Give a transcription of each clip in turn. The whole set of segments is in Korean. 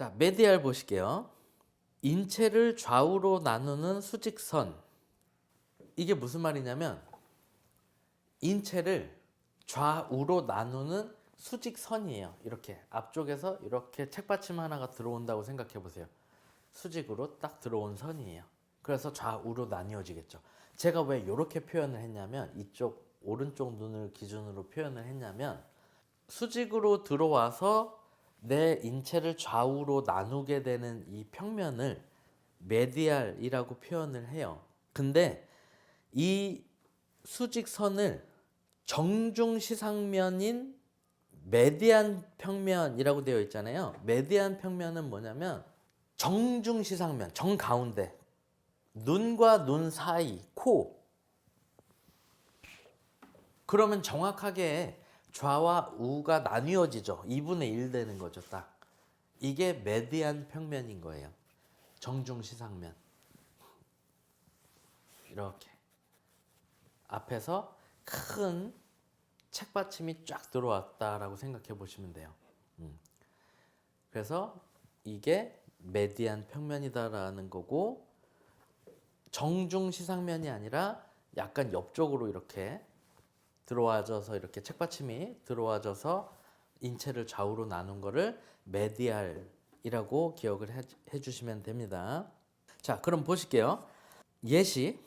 자, 메디알 보실게요. 인체를 좌우로 나누는 수직선. 이게 무슨 말이냐면 인체를 좌우로 나누는 수직선이에요. 이렇게 앞쪽에서 이렇게 책받침 하나가 들어온다고 생각해 보세요. 수직으로 딱 들어온 선이에요. 그래서 좌우로 나뉘어지겠죠. 제가 왜 이렇게 표현을 했냐면 이쪽 오른쪽 눈을 기준으로 표현을 했냐면 수직으로 들어와서 내 인체를 좌우로 나누게 되는 이 평면을 메디알이라고 표현을 해요. 근데 이 수직선을 정중 시상면인 메디안 평면이라고 되어 있잖아요. 메디안 평면은 뭐냐면 정중 시상면, 정 가운데 눈과 눈 사이, 코. 그러면 정확하게 좌와 우가 나뉘어지죠. 2분의 1 되는 거죠, 딱. 이게 메디안 평면인 거예요. 정중 시상면. 이렇게. 앞에서 큰 책받침이 쫙 들어왔다라고 생각해 보시면 돼요. 음. 그래서 이게 메디안 평면이다라는 거고 정중 시상면이 아니라 약간 옆쪽으로 이렇게 들어와져서 이렇게 책받침이 들어와져서 인체를 좌우로 나눈 거를 메디알이라고 기억을 해, 해 주시면 됩니다. 자, 그럼 보실게요. 예시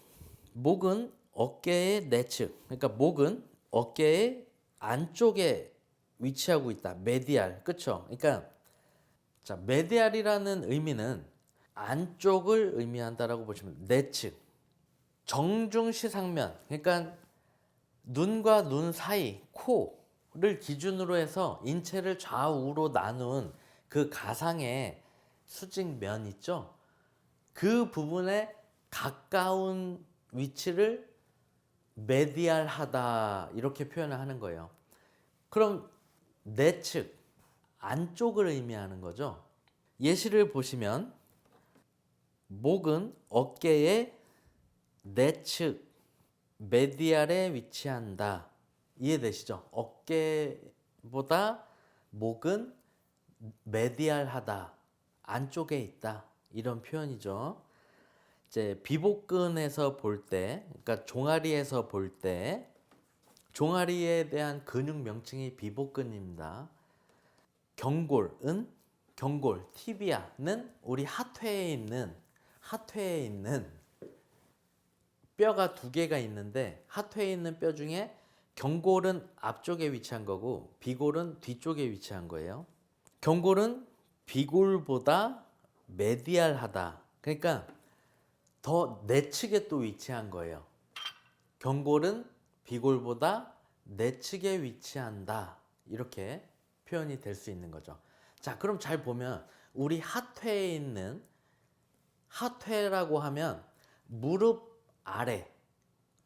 목은 어깨의 내측. 그러니까 목은 어깨의 안쪽에 위치하고 있다. 메디알. 그쵸? 그러니까 자, 메디알이라는 의미는 안쪽을 의미한다라고 보시면 내측. 정중 시상면. 그러니까 눈과 눈 사이, 코를 기준으로 해서 인체를 좌우로 나눈 그 가상의 수직면 있죠? 그 부분에 가까운 위치를 메디알하다 이렇게 표현을 하는 거예요. 그럼 내측 안쪽을 의미하는 거죠. 예시를 보시면 목은 어깨의 내측 메디알에 위치한다. 이해되시죠? 어깨보다 목은 메디알하다. 안쪽에 있다. 이런 표현이죠. 이제 비복근에서 볼 때, 그러니까 종아리에서 볼 때, 종아리에 대한 근육 명칭이 비복근입니다. 경골은 경골, 티비아는 우리 하퇴에 있는 하퇴에 있는 뼈가 두 개가 있는데 하퇴에 있는 뼈 중에 경골은 앞쪽에 위치한 거고 비골은 뒤쪽에 위치한 거예요. 경골은 비골보다 메디알하다. 그러니까 더 내측에 또 위치한 거예요. 경골은 비골보다 내측에 위치한다. 이렇게 표현이 될 수 있는 거죠. 자, 그럼 잘 보면 우리 하퇴에 있는 하퇴라고 하면 무릎 아래,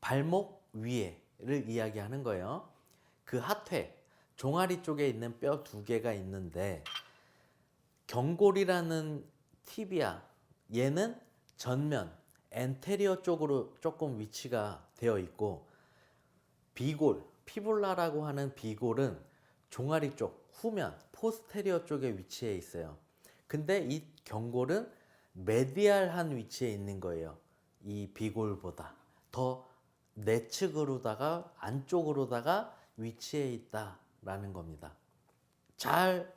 발목 위에를 이야기하는 거예요. 그 하퇴, 종아리 쪽에 있는 뼈 두 개가 있는데 경골이라는 티비아 얘는 전면 엔테리어 쪽으로 조금 위치가 되어 있고 비골 피불라라고 하는 비골은 종아리 쪽 후면 포스테리어 쪽에 위치해 있어요. 근데 이 경골은 메디알한 위치에 있는 거예요. 이 비골보다 더 내측으로다가 안쪽으로다가 위치해 있다라는 겁니다. 잘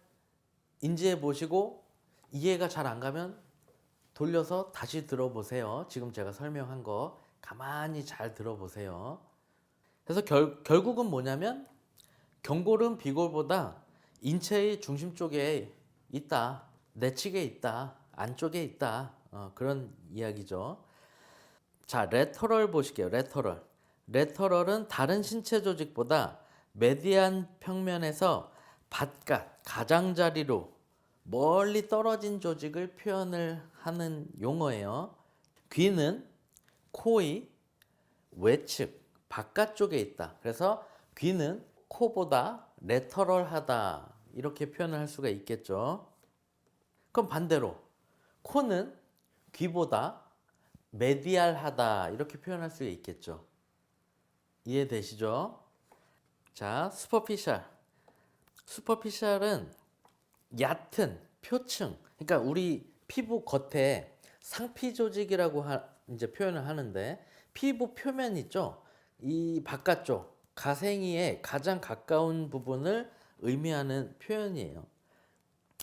인지해 보시고 이해가 잘 안 가면 돌려서 다시 들어보세요. 지금 제가 설명한 거 가만히 잘 들어보세요. 그래서 결, 결국은 뭐냐면 경골은 비골보다 인체의 중심 쪽에 있다. 내측에 있다. 안쪽에 있다. 어, 그런 이야기죠. 자, 레터럴 보실게요. 레터럴. 레터럴은 다른 신체 조직보다 메디안 평면에서 바깥, 가장자리로 멀리 떨어진 조직을 표현을 하는 용어예요. 귀는 코의 외측, 바깥쪽에 있다. 그래서 귀는 코보다 레터럴하다. 이렇게 표현을 할 수가 있겠죠. 그럼 반대로 코는 귀보다 메디알하다. 이렇게 표현할 수가 있겠죠. 이해되시죠? 자, 슈퍼피셜. 슈퍼피셜은 얕은 표층, 그러니까 우리 피부 겉에 상피 조직이라고 하, 이제 표현을 하는데 피부 표면 있죠. 이 바깥쪽 가생이의 가장 가까운 부분을 의미하는 표현이에요.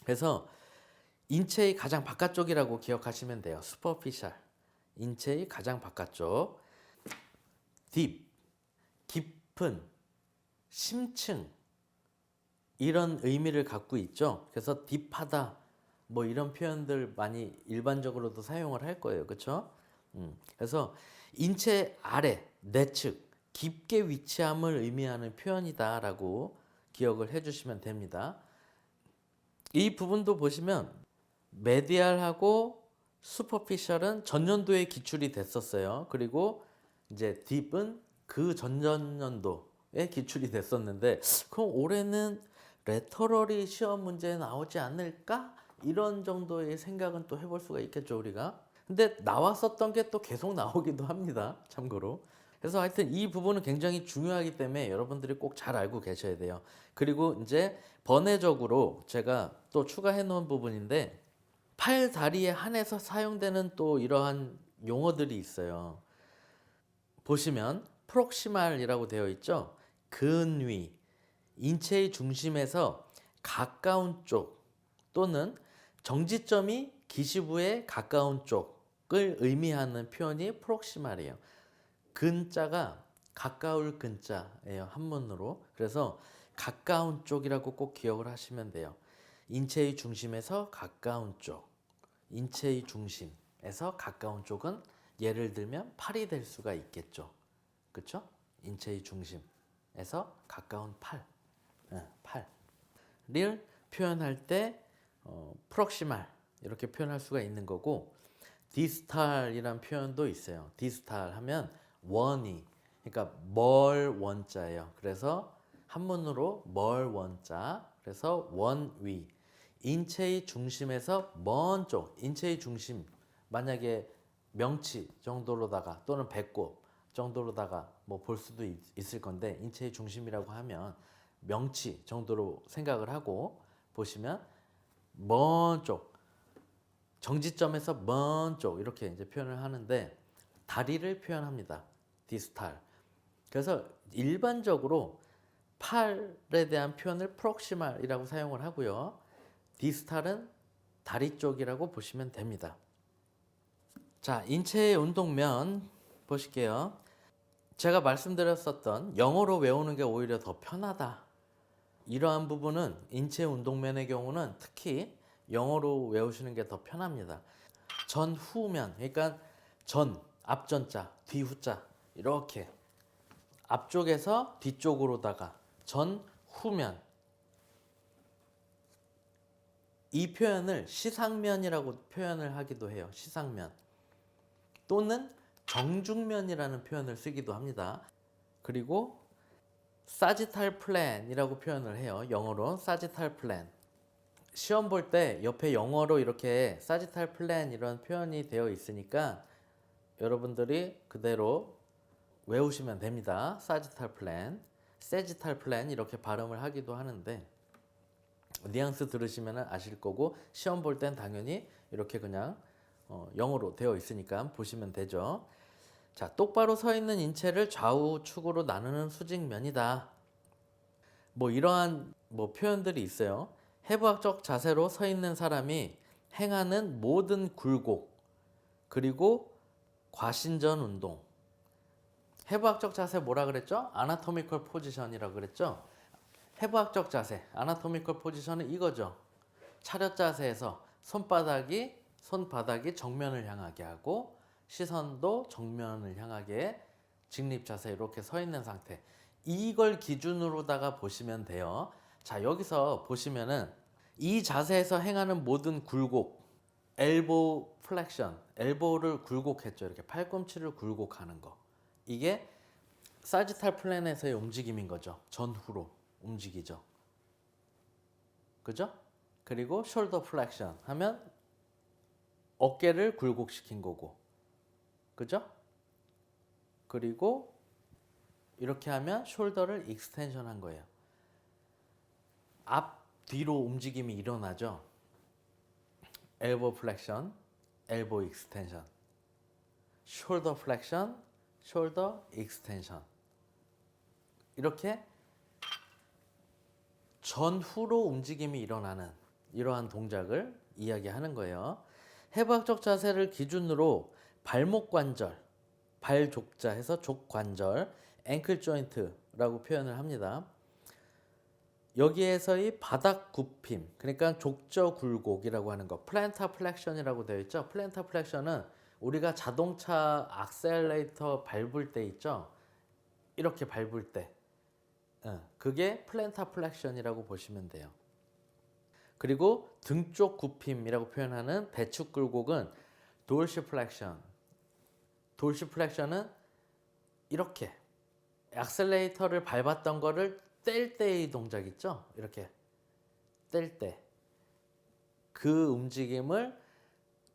그래서 인체의 가장 바깥쪽이라고 기억하시면 돼요. superficial. 인체의 가장 바깥쪽. deep. 깊은. 심층. 이런 의미를 갖고 있죠. 그래서 딥하다. 뭐 이런 표현들 많이 일반적으로도 사용을 할 거예요. 그렇죠? 음. 그래서 인체 아래 내측 깊게 위치함을 의미하는 표현이다라고 기억을 해 주시면 됩니다. 이 부분도 보시면 메디알하고 슈퍼피셜은 전년도에 기출이 됐었어요. 그리고 이제 딥은 그 전전년도에 기출이 됐었는데 그럼 올해는 레터럴이 시험 문제에 나오지 않을까? 이런 정도의 생각은 또 해볼 수가 있겠죠 우리가. 근데 나왔었던 게 또 계속 나오기도 합니다. 참고로. 그래서 하여튼 이 부분은 굉장히 중요하기 때문에 여러분들이 꼭 잘 알고 계셔야 돼요. 그리고 이제 번외적으로 제가 또 추가해 놓은 부분인데 팔 다리에 한해서 사용되는 또 이러한 용어들이 있어요. 보시면 프록시말이라고 되어 있죠. 근위 인체의 중심에서 가까운 쪽 또는 정지점이 기시부에 가까운 쪽을 의미하는 표현이 프록시말이에요. 근자가 가까울 근자예요. 한문으로. 그래서 가까운 쪽이라고 꼭 기억을 하시면 돼요. 인체의 중심에서 가까운 쪽. 인체의 중심에서 가까운 쪽은 예를 들면 팔이 될 수가 있겠죠. 그렇죠? 인체의 중심에서 가까운 팔. 예, 팔을 표현할 때 어, 프록시말 이렇게 표현할 수가 있는 거고 디스탈이란 표현도 있어요. 디스탈 하면 원이 그러니까 멀 원자예요. 그래서 한문으로 멀 원자 그래서 원위 인체의 중심에서 먼 쪽 인체의 중심 만약에 명치 정도로다가 또는 배꼽 정도로다가 뭐 볼 수도 있, 있을 건데 인체의 중심이라고 하면 명치 정도로 생각을 하고 보시면 먼 쪽, 정지점에서 먼 쪽 이렇게 이제 표현을 하는데 다리를 표현합니다. 디스탈. 그래서 일반적으로 팔에 대한 표현을 프록시말이라고 사용을 하고요. 디스탈은 다리 쪽이라고 보시면 됩니다. 자, 인체의 운동면 보실게요. 제가 말씀드렸었던 영어로 외우는 게 오히려 더 편하다. 이러한 부분은 인체 운동면의 경우는 특히 영어로 외우시는 게 더 편합니다. 전 후면 그러니까 전 앞전자 뒤후자 이렇게 앞쪽에서 뒤쪽으로다가 전 후면 이 표현을 시상면이라고 표현을 하기도 해요. 시상면 또는 정중면이라는 표현을 쓰기도 합니다. 그리고 사지탈 플랜이라고 표현을 해요. 영어로 사지탈 플랜. 시험 볼 때 옆에 영어로 이렇게 사지탈 플랜 이런 표현이 되어 있으니까 여러분들이 그대로 외우시면 됩니다. 사지탈 플랜, 세지탈 플랜 이렇게 발음을 하기도 하는데 뉘앙스 들으시면 아실 거고 시험 볼 땐 당연히 이렇게 그냥 어, 영어로 되어 있으니까 보시면 되죠. 자, 똑바로 서 있는 인체를 좌우축으로 나누는 수직면이다. 뭐 이러한 뭐 표현들이 있어요. 해부학적 자세로 서 있는 사람이 행하는 모든 굴곡 그리고 과신전 운동. 해부학적 자세 뭐라 그랬죠? 아나토미컬 포지션이라고 그랬죠? 해부학적 자세, 아나토미컬 포지션은 이거죠. 차렷 자세에서 손바닥이 손바닥이 정면을 향하게 하고 시선도 정면을 향하게 직립 자세 이렇게 서 있는 상태. 이걸 기준으로다가 보시면 돼요. 자, 여기서 보시면은 이 자세에서 행하는 모든 굴곡, 엘보 플렉션, 엘보를 굴곡했죠. 이렇게 팔꿈치를 굴곡하는 거. 이게 사지탈 플랜에서의 움직임인 거죠. 전후로 움직이죠. 그죠? 그리고 숄더 플렉션 하면 어깨를 굴곡시킨 거고. 그죠? 그리고 이렇게 하면 숄더를 익스텐션 한 거예요. 앞 뒤로 움직임이 일어나죠. 엘보 플렉션, 엘보 익스텐션, 숄더 플렉션, 숄더 익스텐션. 이렇게 전후로 움직임이 일어나는 이러한 동작을 이야기하는 거예요. 해부학적 자세를 기준으로 발목 관절, 발 족자 해서 족 관절, 앵클 조인트라고 표현을 합니다. 여기에서의 바닥 굽힘, 그러니까 족저 굴곡이라고 하는 거, 플랜타 플렉션이라고 되어 있죠. 플랜타 플렉션은 우리가 자동차 악셀레이터 밟을 때 있죠. 이렇게 밟을 때, 어, 그게 플랜타 플렉션이라고 보시면 돼요. 그리고 등 쪽 굽힘이라고 표현하는 배축 굴곡은 돌시 플렉션. 돌시 플렉션은 이렇게 액셀레이터를 밟았던 거를 뗄 때의 동작 있죠? 이렇게 뗄 때. 그 움직임을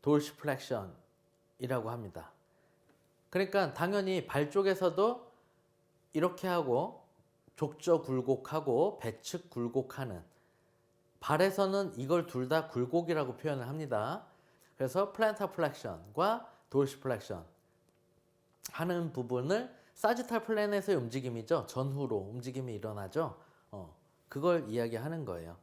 돌시 플렉션이라고 합니다. 그러니까 당연히 발 쪽에서도 이렇게 하고 족저 굴곡하고 배측 굴곡하는 발에서는 이걸 둘 다 굴곡이라고 표현을 합니다. 그래서 플랜타 플렉션과 돌시 플렉션 하는 부분을 사지탈 플랜에서의 움직임이죠. 전후로 움직임이 일어나죠. 어, 그걸 이야기하는 거예요.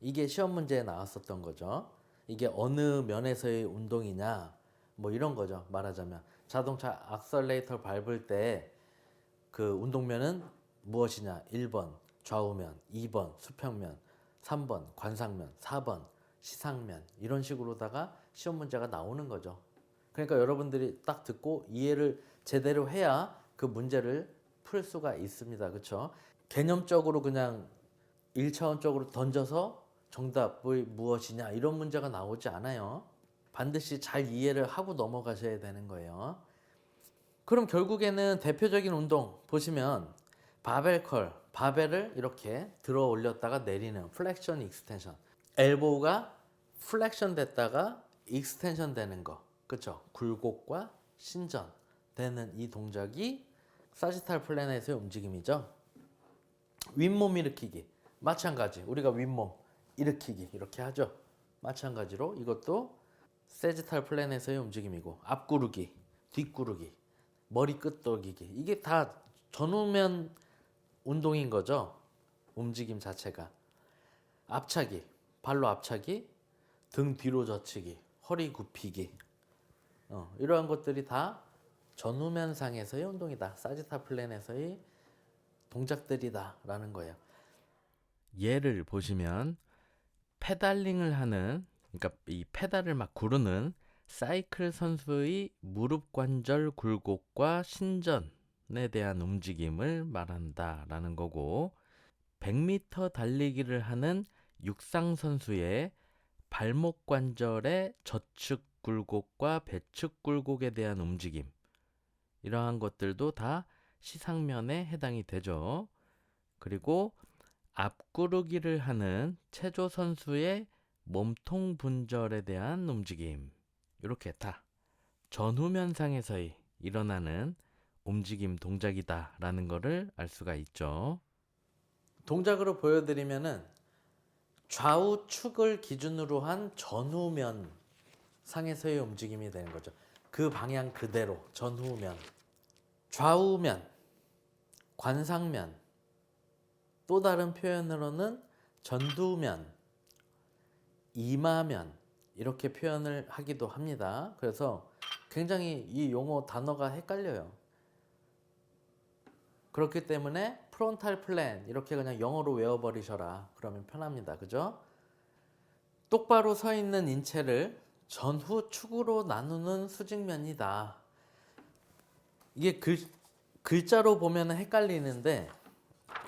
이게 시험 문제에 나왔었던 거죠. 이게 어느 면에서의 운동이냐, 뭐 이런 거죠. 말하자면 자동차 악셀레이터 밟을 때 그 운동면은 무엇이냐? 1번 좌우면, 2번 수평면, 3번 관상면, 4번 시상면 이런 식으로다가 시험 문제가 나오는 거죠. 그러니까 여러분들이 딱 듣고 이해를 제대로 해야 그 문제를 풀 수가 있습니다. 그렇죠? 개념적으로 그냥 1차원적으로 던져서 정답이 무엇이냐 이런 문제가 나오지 않아요. 반드시 잘 이해를 하고 넘어가셔야 되는 거예요. 그럼 결국에는 대표적인 운동 보시면 바벨 컬, 바벨을 이렇게 들어 올렸다가 내리는 플렉션 익스텐션. 엘보가 플렉션 됐다가 익스텐션 되는 거. 그렇죠? 굴곡과 신전 되는 이 동작이 사지탈 플래넷의 움직임이죠. 윗몸 일으키기. 마찬가지. 우리가 윗몸 일으키기 이렇게 하죠. 마찬가지로 이것도 세지탈 플래넷의 움직임이고 앞구르기, 뒷구르기, 머리 끄덕이기 이게 다 전후면 운동인 거죠. 움직임 자체가 앞차기, 발로 앞차기, 등 뒤로 젖히기, 허리 굽히기 어, 이러한 것들이 다 전후면상에서의 운동이다. 사지타 플랜에서의 동작들이다라는 거예요. 예를 보시면 페달링을 하는 그러니까 이 페달을 막 구르는 사이클 선수의 무릎 관절 굴곡과 신전 에 대한 움직임을 말한다라는 거고 100m 달리기를 하는 육상 선수의 발목 관절의 저축 굴곡과 배축 굴곡에 대한 움직임 이러한 것들도 다 시상면에 해당이 되죠. 그리고 앞구르기를 하는 체조 선수의 몸통 분절에 대한 움직임 이렇게 다 전후면상에서의 일어나는 움직임 동작이다라는 것을 알 수가 있죠. 동작으로 보여드리면은 좌우축을 기준으로 한 전후면 상에서의 움직임이 되는 거죠. 그 방향 그대로 전후면, 좌우면, 관상면, 또 다른 표현으로는 전두면, 이마면 이렇게 표현을 하기도 합니다. 그래서 굉장히 이 용어 단어가 헷갈려요. 그렇기 때문에 프론탈 플랜 이렇게 그냥 영어로 외워버리셔라. 그러면 편합니다. 그죠? 똑바로 서 있는 인체를 전후 축으로 나누는 수직면이다. 이게 글, 글자로 보면 헷갈리는데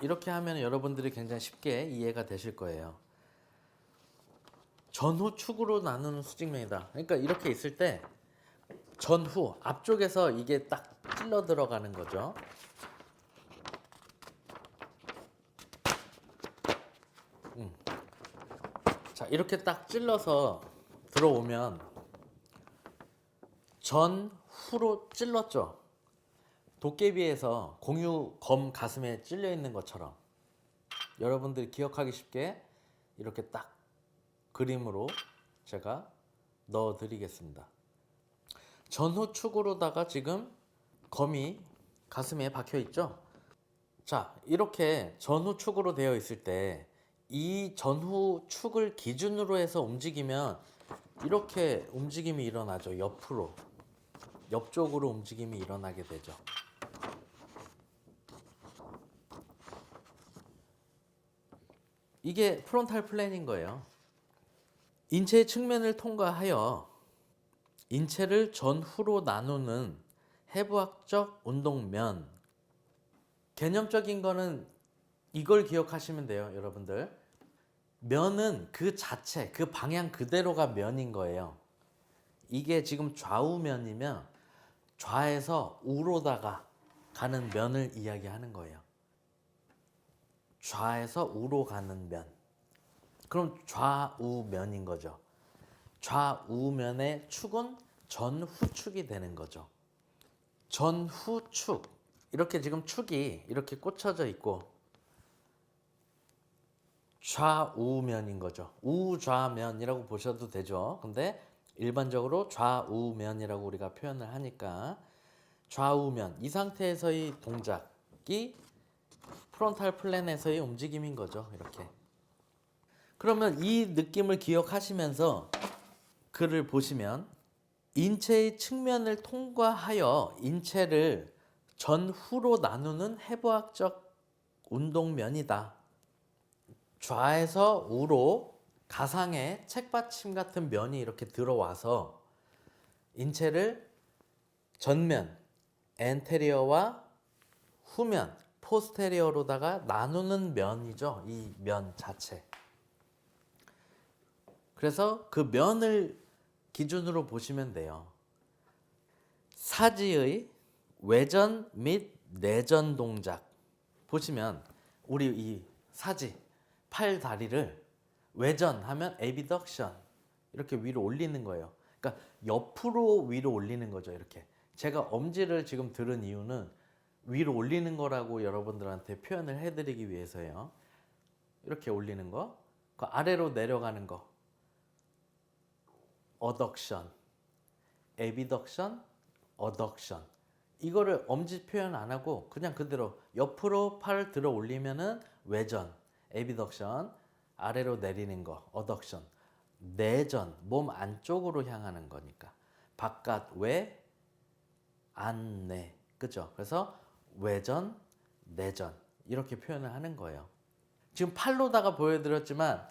이렇게 하면 여러분들이 굉장히 쉽게 이해가 되실 거예요. 전후 축으로 나누는 수직면이다. 그러니까 이렇게 있을 때 전후 앞쪽에서 이게 딱 찔러 들어가는 거죠. 자 이렇게 딱 찔러서 들어오면 전 후로 찔렀죠. 도깨비에서 공유 검 가슴에 찔려 있는 것처럼 여러분들이 기억하기 쉽게 이렇게 딱 그림으로 제가 넣어 드리겠습니다. 전후 축으로다가 지금 검이 가슴에 박혀 있죠? 자, 이렇게 전후 축으로 되어 있을 때 이 전후 축을 기준으로 해서 움직이면 이렇게 움직임이 일어나죠. 옆으로. 옆쪽으로 움직임이 일어나게 되죠. 이게 프론탈 플랜인 거예요. 인체의 측면을 통과하여 인체를 전후로 나누는 해부학적 운동면. 개념적인 거는 이걸 기억하시면 돼요, 여러분들. 면은 그 자체, 그 방향 그대로가 면인 거예요. 이게 지금 좌우면이면 좌에서 우로다가 가는 면을 이야기하는 거예요. 좌에서 우로 가는 면. 그럼 좌우면인 거죠. 좌우면의 축은 전후축이 되는 거죠. 전후축. 이렇게 지금 축이 이렇게 꽂혀져 있고 좌우면인 거죠. 우좌면이라고 보셔도 되죠. 근데 일반적으로 좌우면이라고 우리가 표현을 하니까 좌우면 이 상태에서의 동작이 프론탈 플랜에서의 움직임인 거죠. 이렇게. 그러면 이 느낌을 기억하시면서 글을 보시면 인체의 측면을 통과하여 인체를 전후로 나누는 해부학적 운동면이다. 좌에서 우로 가상의 책받침 같은 면이 이렇게 들어와서 인체를 전면, 엔테리어와 후면, 포스테리어로다가 나누는 면이죠. 이 면 자체. 그래서 그 면을 기준으로 보시면 돼요. 사지의 외전 및 내전 동작 보시면 우리 이 사지 팔 다리를 외전하면 에비덕션 이렇게 위로 올리는 거예요. 그러니까 옆으로 위로 올리는 거죠. 이렇게 제가 엄지를 지금 들은 이유는 위로 올리는 거라고 여러분들한테 표현을 해드리기 위해서요. 이렇게 올리는 거, 그 아래로 내려가는 거, 어덕션, 에비덕션, 어덕션. 이거를 엄지 표현 안 하고 그냥 그대로 옆으로 팔을 들어 올리면은 외전, 에비덕션, 아래로 내리는 거, 어덕션. 내전, 몸 안쪽으로 향하는 거니까. 바깥 외, 안 내. 그죠? 그래서 외전, 내전. 이렇게 표현을 하는 거예요. 지금 팔로다가 보여드렸지만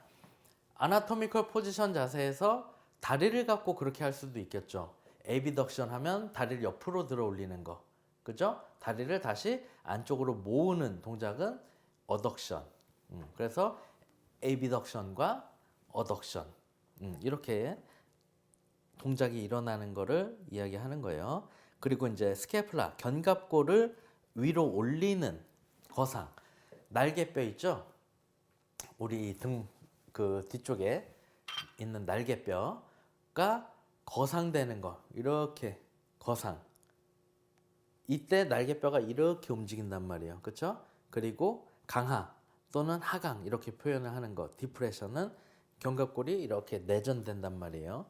아나토미컬 포지션 자세에서 다리를 갖고 그렇게 할 수도 있겠죠. 에비덕션 하면 다리를 옆으로 들어 올리는 거. 그죠? 다리를 다시 안쪽으로 모으는 동작은 어덕션. 음, 그래서 에비덕션과 어덕션. 음, 이렇게 동작이 일어나는 거를 이야기하는 거예요. 그리고 이제 스케플라, 견갑골을 위로 올리는 거상. 날개뼈 있죠? 우리 등 그 뒤쪽에 있는 날개뼈가 거상되는 거 이렇게 거상 이때 날개뼈가 이렇게 움직인단 말이에요 그렇죠 그리고 강하 또는 하강 이렇게 표현을 하는 거 디프레션은 견갑골이 이렇게 내전된단 말이에요.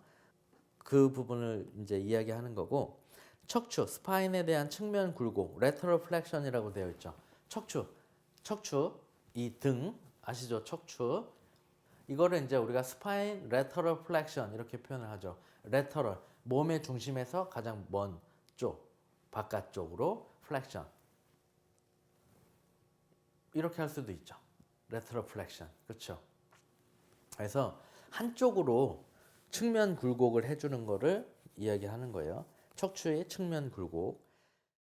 그 부분을 이제 이야기하는 거고 척추 스파인에 대한 측면 굴곡 레터럴 플렉션이라고 되어 있죠. 척추 척추 이 등 아시죠? 척추. 이거를 이제 우리가 스파인 레터럴 플렉션 이렇게 표현을 하죠. 레터럴 몸의 중심에서 가장 먼 쪽, 바깥쪽으로 플렉션 이렇게 할 수도 있죠. 레터럴 플렉션 그렇죠. 그래서 한쪽으로 측면 굴곡을 해주는 거를 이야기하는 거예요. 척추의 측면 굴곡.